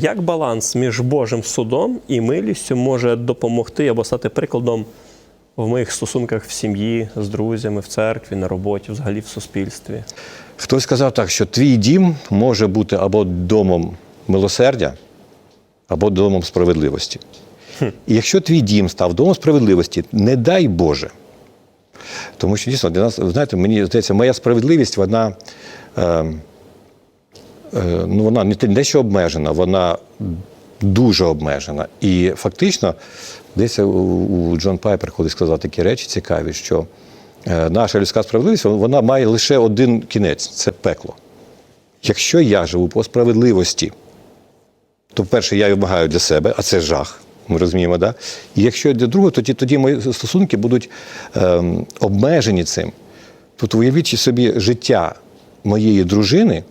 Як баланс між Божим судом і милістю може допомогти або стати прикладом в моїх стосунках в сім'ї, з друзями, в церкві, на роботі, взагалі в суспільстві? Хтось сказав так, що твій дім може бути або домом милосердя, або домом справедливості. І якщо твій дім став домом справедливості, не дай Боже. Тому що дійсно для нас, знаєте, мені здається, моя справедливість, вона, е, ну, вона не те- дещо обмежена, вона дуже обмежена. І фактично, десь у, Джон Пайпер колись сказав такі речі цікаві, що е, наша людська справедливість вона має лише один кінець це пекло. Якщо я живу по справедливості, то перше, я вимагаю для себе, а це жах. Ми розуміємо, да? І якщо для другого, тоді, тоді мої стосунки будуть ем, обмежені цим. Тобто уявіть собі життя моєї дружини,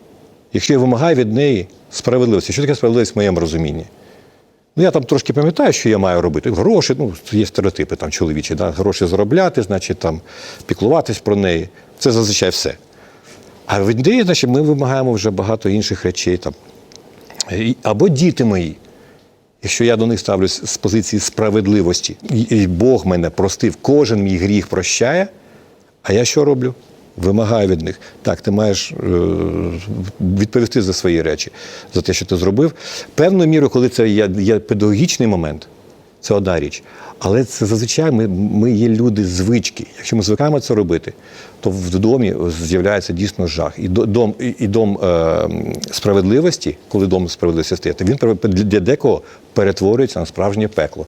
якщо я вимагаю від неї справедливості. Що таке справедливість в моєму розумінні? Ну, я там трошки пам'ятаю, що я маю робити. Гроші, ну, є стереотипи там чоловічі, да? гроші заробляти, значить, там, піклуватись про неї. Це зазвичай все. А від неї, значить, ми вимагаємо вже багато інших речей. Там. Або діти мої. Якщо я до них ставлюсь з позиції справедливості, і- Бог мене простив, кожен мій гріх прощає, а я що роблю? Вимагаю від них. Так, ти маєш е, відповісти за свої речі, за те, що ти зробив. Певною мірою, коли це є, є педагогічний момент, це одна річ. Але це зазвичай ми, ми є люди звички. Якщо ми звикаємо це робити, то в домі з'являється дійсно жах. І до- дом, і дом е, справедливості, коли дом справедливості стає, то він для декого перетворюється на справжнє пекло.